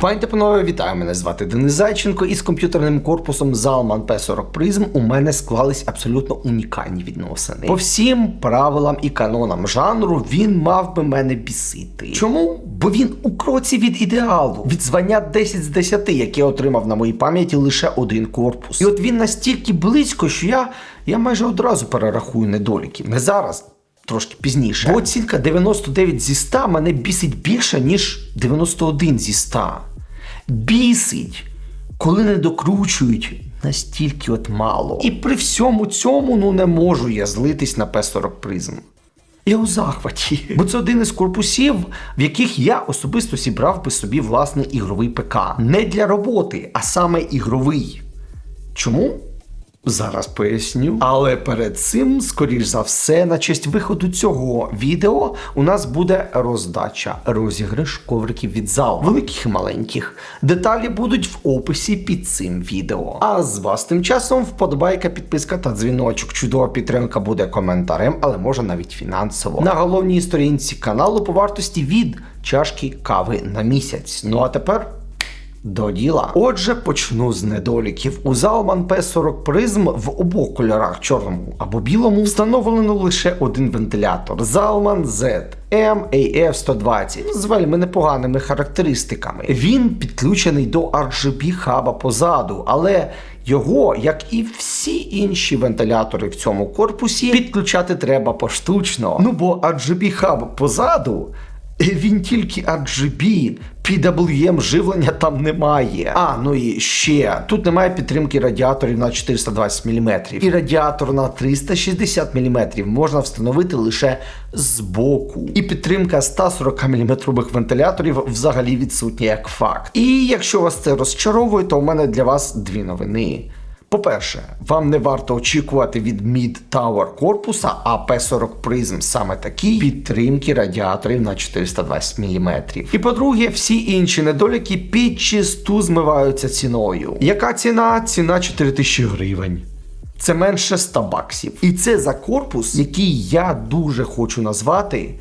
Пані панове, вітаю! Мене звати Денис Зайченко, і з комп'ютерним корпусом Zalman P40 Prism у мене склались абсолютно унікальні відносини. По всім правилам і канонам жанру він мав би мене бісити. Чому? Бо він у кроці від ідеалу, від звання 10 з 10, яке отримав на моїй пам'яті лише один корпус. І от він настільки близько, що я, я майже одразу перерахую недоліків. Не зараз. Трошки пізніше. Бо оцінка 99 зі 100 мене бісить більше, ніж 91 зі 100. Бісить, коли не докручують настільки от мало. І при всьому цьому ну не можу я злитись на P40 призм. Я у захваті. Бо це один із корпусів, в яких я особисто зібрав би собі власний ігровий ПК. Не для роботи, а саме ігровий. Чому? Зараз поясню. Але перед цим, скоріш за все, на честь виходу цього відео у нас буде роздача розіграш ковриків від залу, великих і маленьких. Деталі будуть в описі під цим відео. А з вас тим часом вподобайка, підписка та дзвіночок. Чудова підтримка буде коментарем, але може навіть фінансово. На головній сторінці каналу по вартості від чашки кави на місяць. Ну а тепер. До діла. Отже, почну з недоліків. У Zalman P40 Prism в обох кольорах, чорному або білому, встановлено лише один вентилятор Zalman Z MAF120 з вельми непоганими характеристиками. Він підключений до RGB хаба позаду, але його, як і всі інші вентилятори в цьому корпусі, підключати треба поштучно. Ну бо RGB хаб позаду. Він тільки RGB, PWM живлення там немає. А, ну і ще тут немає підтримки радіаторів на 420 мм. І радіатор на 360 мм можна встановити лише збоку. І підтримка 140 мм вентиляторів взагалі відсутня як факт. І якщо вас це розчаровує, то у мене для вас дві новини. По-перше, вам не варто очікувати від Mid Tower корпуса, а P40 Prism саме такий підтримки радіаторів на 420 мм. І по-друге, всі інші недоліки підчисту змиваються ціною. Яка ціна? Ціна 4000 гривень. Це менше 100 баксів. І це за корпус, який я дуже хочу назвати.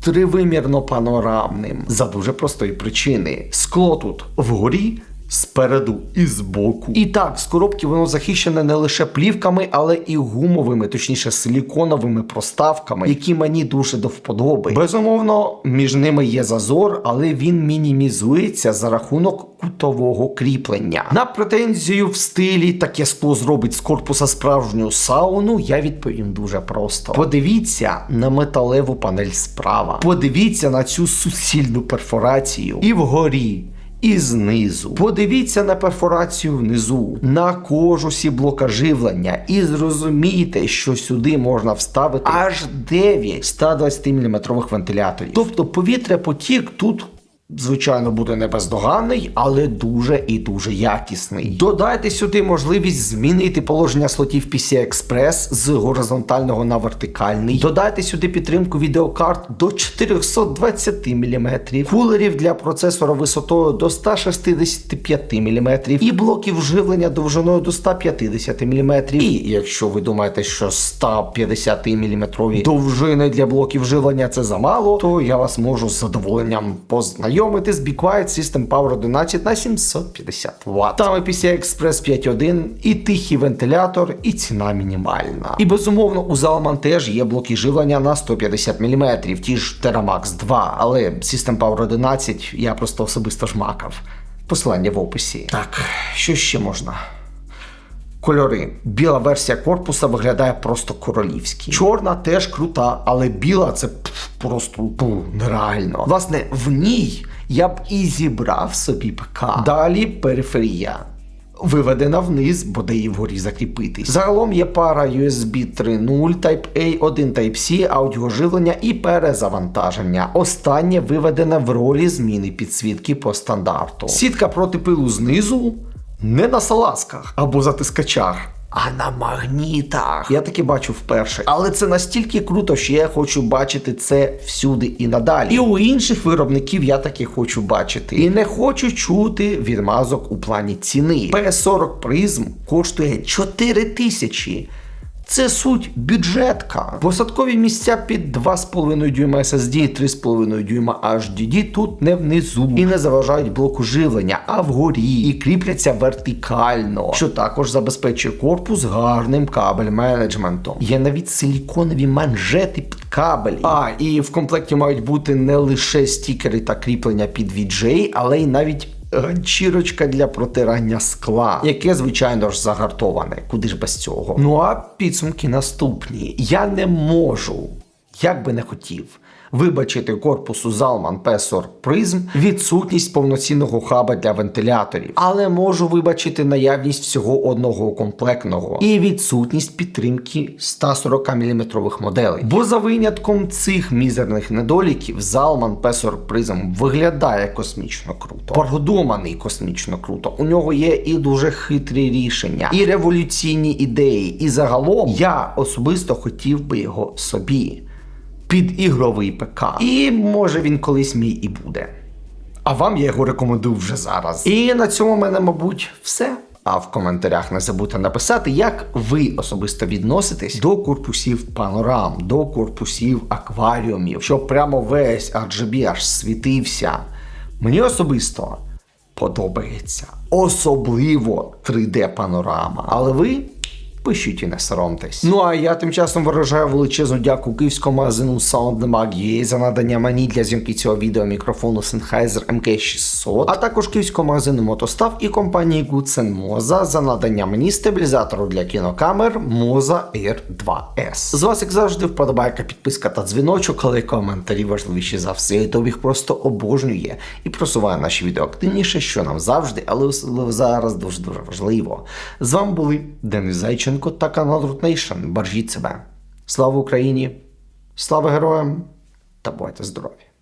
Тривимірно панорамним за дуже простої причини. Скло тут вгорі, Спереду і збоку. І так, з коробки воно захищене не лише плівками, але і гумовими, точніше силіконовими проставками, які мені дуже до вподоби. Безумовно, між ними є зазор, але він мінімізується за рахунок кутового кріплення. На претензію в стилі таке скло зробить з корпуса справжню сауну. Я відповім дуже просто. Подивіться на металеву панель справа. Подивіться на цю суцільну перфорацію і вгорі і знизу. Подивіться на перфорацію внизу, на кожусі блока живлення, і зрозумійте, що сюди можна вставити аж 9 120 мм вентиляторів. Тобто повітря потік тут Звичайно, буде не бездоганний, але дуже і дуже якісний. Додайте сюди можливість змінити положення слотів PCI Express з горизонтального на вертикальний. Додайте сюди підтримку відеокарт до 420 мм, кулерів для процесора висотою до 165 мм і блоків живлення довжиною до 150 мм. І якщо ви думаєте, що 150 мм довжини для блоків живлення це замало, то я вас можу з задоволенням познайомити знайомити з Be Quiet System Power 11 на 750 Вт. Там і PCI Express 5.1, і тихий вентилятор, і ціна мінімальна. І безумовно у Zalman теж є блоки живлення на 150 мм, ті ж Teramax 2, але System Power 11 я просто особисто жмакав. Посилання в описі. Так, що ще можна? Кольори. Біла версія корпуса виглядає просто королівськи. Чорна теж крута, але біла це просто нереально. Власне, в ній я б і зібрав собі ПК. Далі периферія. Виведена вниз, бо де вгорі закріпитись. Загалом є пара USB 3.0, Type-A, 1 Type-C, аудіоживлення і перезавантаження. Останнє виведене в ролі зміни підсвітки по стандарту. Сітка проти пилу знизу не на салазках або затискачах. А на магнітах. Я таки бачу вперше. Але це настільки круто, що я хочу бачити це всюди і надалі. І у інших виробників я таки хочу бачити. І не хочу чути відмазок у плані ціни. P40 призм коштує 4 тисячі. Це суть бюджетка. Посадкові місця під 2,5 дюйма SSD, 3,5 дюйма HDD тут не внизу і не заважають блоку живлення, а вгорі і кріпляться вертикально, що також забезпечує корпус гарним кабель менеджментом. Є навіть силіконові манжети під кабелі. А і в комплекті мають бути не лише стікери та кріплення під VJ, але й навіть ганчірочка для протирання скла, яке, звичайно ж, загартоване. Куди ж без цього? Ну а підсумки наступні. Я не можу, як би не хотів. Вибачити корпусу Zalman P40 Prism відсутність повноцінного хаба для вентиляторів, але можу вибачити наявність всього одного комплектного і відсутність підтримки 140 мм моделей. Бо за винятком цих мізерних недоліків Zalman P40 Prism виглядає космічно круто, продуманий космічно круто. У нього є і дуже хитрі рішення, і революційні ідеї. І загалом я особисто хотів би його собі під ігровий ПК. І може він колись мій і буде. А вам я його рекомендую вже зараз. І на цьому в мене, мабуть, все. А в коментарях не забудьте написати, як ви особисто відноситесь до корпусів панорам, до корпусів акваріумів, щоб прямо весь RGB аж світився. Мені особисто подобається. Особливо 3D панорама. Але ви пишіть і не соромтесь. Ну а я тим часом виражаю величезну дяку київському магазину SoundMag.ua за надання мені для зйомки цього відео мікрофону Sennheiser MK600, а також київському магазину Мотостав і компанії Goodsen Moza за надання мені стабілізатору для кінокамер Moza Air 2S. З вас, як завжди, вподобайка, підписка та дзвіночок, але коментарі важливіші за все. Ютуб їх просто обожнює і просуває наші відео активніше, що нам завжди, але особливо зараз дуже дуже важливо. З вами були Денис Зайченко та канал Root Nation. Бережіть себе. Слава Україні! Слава героям! Та будьте здорові!